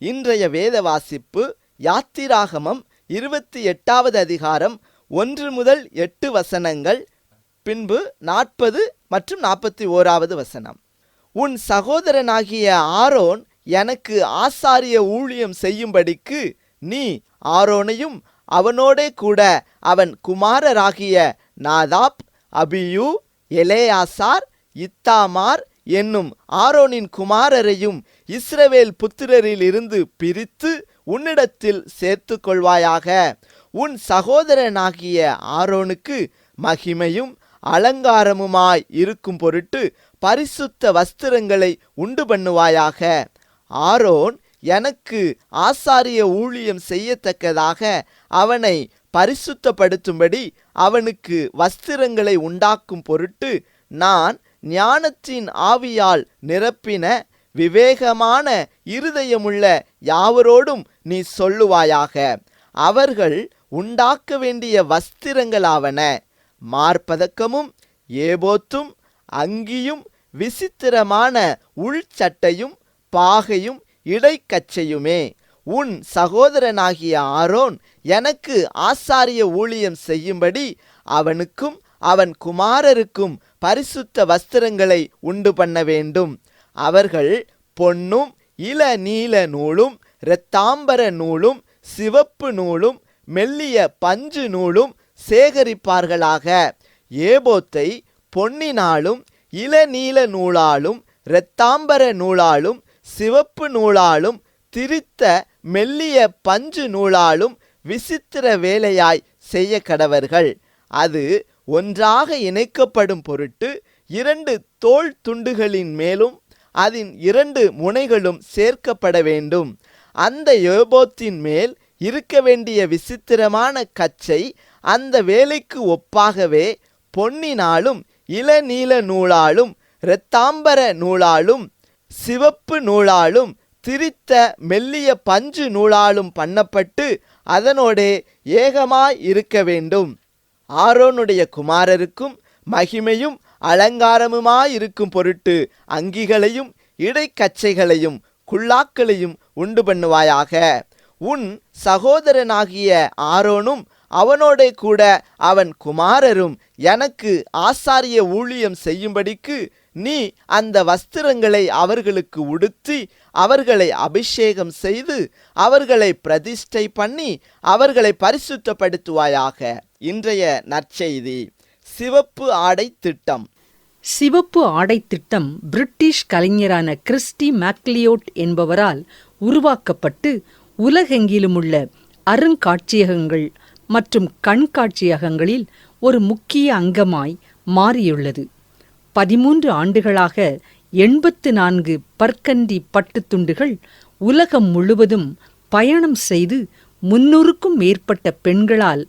இன்றைய வேத வாசிப்பு யாத்திராகமம் இருபத்தி எட்டாவது அதிகாரம் ஒன்று முதல் எட்டு வசனங்கள் பின்பு நாற்பது மற்றும் நாற்பத்தி ஓராவது வசனம். உன் சகோதரனாகிய ஆரோன் எனக்கு ஆசாரிய ஊழியம் செய்யும்படிக்கு நீ ஆரோனையும் அவனோடே கூட அவன் குமாரராகிய நாதாப் அபியூ எலேயாசார் இத்தாமார் என்னும் ஆரோனின் குமாரரையும் இஸ்ரவேல் புத்திரரில் இருந்து பிரித்து உன்னிடத்தில் சேர்த்து கொள்வாயாக உன் சகோதரனாகிய ஆரோனுக்கு மகிமையும் அலங்காரமுமாய் இருக்கும் பொருட்டு பரிசுத்த வஸ்திரங்களை உண்டு பண்ணுவாயாக. ஆரோன் எனக்கு ஆசாரிய ஊழியம் செய்யத்தக்கதாக அவனை பரிசுத்தப்படுத்தும்படி அவனுக்கு வஸ்திரங்களை உண்டாக்கும் பொருட்டு நான் ஞானத்தின் ஆவியால் நிரப்பின விவேகமான இருதயமுள்ள யாவரோடும் நீ சொல்லுவாயாக. அவர்கள் உண்டாக்க வேண்டிய வஸ்திரங்களாவன. மார்பதக்கமும் ஏபோத்தும் அங்கியும் விசித்திரமான உள்சட்டையும் பாகையும் இடைக்கச்சையுமே. உன் சகோதரனாகிய ஆரோன் எனக்கு ஆசாரிய ஊழியம் செய்யும்படி அவனுக்கும் அவன் குமாரருக்கும் பரிசுத்த வஸ்திரங்களை உண்டு பண்ண வேண்டும். அவர்கள் பொன்னும் இள நீல நூலும் இரத்தாம்பர நூலும் சிவப்பு நூலும் மெல்லிய பஞ்சு நூலும் சேகரிப்பார்களாக. ஏபோத்தை பொன்னினாலும் இளநீல நூலாலும் இரத்தாம்பர நூலாலும் சிவப்பு நூலாலும் திரித்த மெல்லிய பஞ்சு நூலாலும் விசித்திர வேலையாய் செய்ய கடவர்கள். அது ஒன்றாக இணைக்கப்படும் பொருட்டு இரண்டு தோள் துண்டுகளின் மேலும் அதன் இரண்டு முனைகளும் சேர்க்கப்பட வேண்டும். அந்த யோபோத்தின் மேல் இருக்க வேண்டிய விசித்திரமான கச்சை அந்த வேலைக்கு ஒப்பாகவே பொன்னினாலும் இளநீல நூலாலும் இரத்தாம்பர நூலாலும் சிவப்பு நூலாலும் திரித்த மெல்லிய பஞ்சு நூலாலும் பண்ணப்பட்டு அதனோடே ஏகமாய் இருக்க வேண்டும். ஆரோனுடைய குமாரருக்கும் மகிமையும் அலங்காரமுமாயிருக்கும் பொருட்டு அங்கிகளையும் இடைக்கச்சைகளையும் குள்ளாக்களையும் உண்டு பண்ணுவாயாக. உன் சகோதரனாகிய ஆரோனும் அவனோட கூட அவன் குமாரரும் எனக்கு ஆசாரிய ஊழியம் செய்யும்படிக்கு நீ அந்த வஸ்திரங்களை அவர்களுக்கு உடுத்தி அவர்களை அபிஷேகம் செய்து அவர்களை பிரதிஷ்டை பண்ணி அவர்களை பரிசுத்தப்படுத்துவாயாக. இன்றைய நற்செய்தி. சிவப்பு ஆடை திட்டம். சிவப்பு ஆடை திட்டம் பிரிட்டிஷ் கலைஞரான கிறிஸ்டி மேக்லியோட் என்பவரால் உருவாக்கப்பட்டு உலகெங்கிலுமுள்ள அருங்காட்சியகங்கள் மற்றும் கண்காட்சியகங்களில் ஒரு முக்கிய அங்கமாய் மாறியுள்ளது. பதிமூன்று ஆண்டுகளாக எண்பத்து நான்கு பற்கண்டி பட்டுத்துண்டுகள் உலகம் முழுவதும் பயணம் செய்து முன்னூறுக்கும் மேற்பட்ட பெண்களால்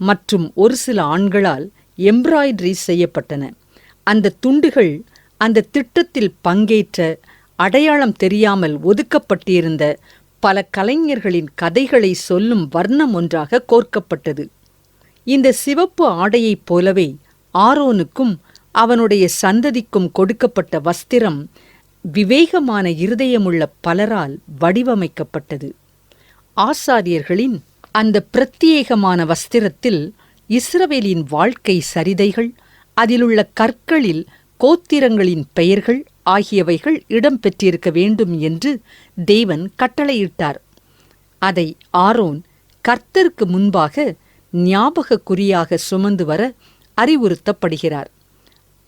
மற்றும் ஒரு சில ஆண்களால் எம்ப்ராய்டரி செய்யப்பட்டன. அந்த துண்டுகள் அந்த திட்டத்தில் பங்கேற்ற அடையாளம் தெரியாமல் ஒதுக்கப்பட்டிருந்த பல கலைஞர்களின் கதைகளை சொல்லும் வர்ணம் ஒன்றாக கோர்க்கப்பட்டது. இந்த சிவப்பு ஆடையைப் போலவே ஆரோனுக்கும் அவனுடைய சந்ததிக்கும் கொடுக்கப்பட்ட வஸ்திரம் விவேகமான இருதயமுள்ள பலரால் வடிவமைக்கப்பட்டது. ஆசாரியர்களின் அந்த பிரத்யேகமான வஸ்திரத்தில் இஸ்ரவேலின் வாழ்க்கை சரிதைகள் அதிலுள்ள கற்களில் கோத்திரங்களின் பெயர்கள் ஆகியவைகள் இடம்பெற்றிருக்க வேண்டும் என்று தேவன் கட்டளையிட்டார். அதை ஆரோன் கர்த்தருக்கு முன்பாக ஞாபக குறியாக சுமந்து வர அறிவுறுத்தப்படுகிறார்.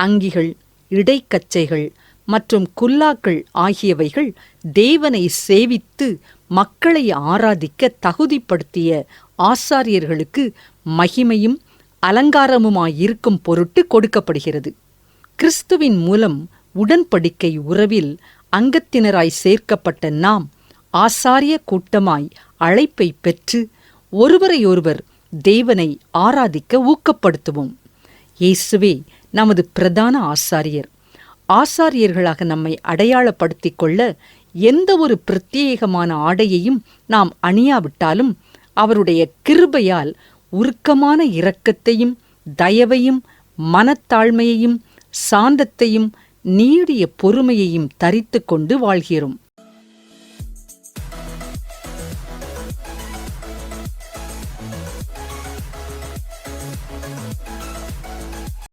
அங்கிகள் இடைக்கச்சைகள் மற்றும் குல்லாக்கள் ஆகியவைகள் தேவனை சேவித்து மக்களை ஆராதிக்க தகுதிப்படுத்திய ஆசாரியர்களுக்கு மகிமையும் அலங்காரமுமாயிருக்கும் பொருட்டு கொடுக்கப்படுகிறது. கிறிஸ்துவின் மூலம் உடன்படிக்கை உறவில் அங்கத்தினராய் சேர்க்கப்பட்ட நாம் ஆசாரிய கூட்டமாய் அழைப்பை பெற்று ஒருவரையொருவர் தேவனை ஆராதிக்க ஊக்கப்படுத்துவோம். இயேசுவே நமது பிரதான ஆசாரியர். ஆசாரியர்களாக நம்மை அடையாளப்படுத்திக் கொள்ள எந்த ஒரு பிரத்யேகமான ஆடையையும் நாம் அணியாவிட்டாலும் அவருடைய கிருபையால் உருக்கமான இரக்கத்தையும் தயவையும் மனத்தாழ்மையையும் சாந்தத்தையும் நீடிய பொறுமையையும் தரித்து கொண்டு வாழ்கிறோம்.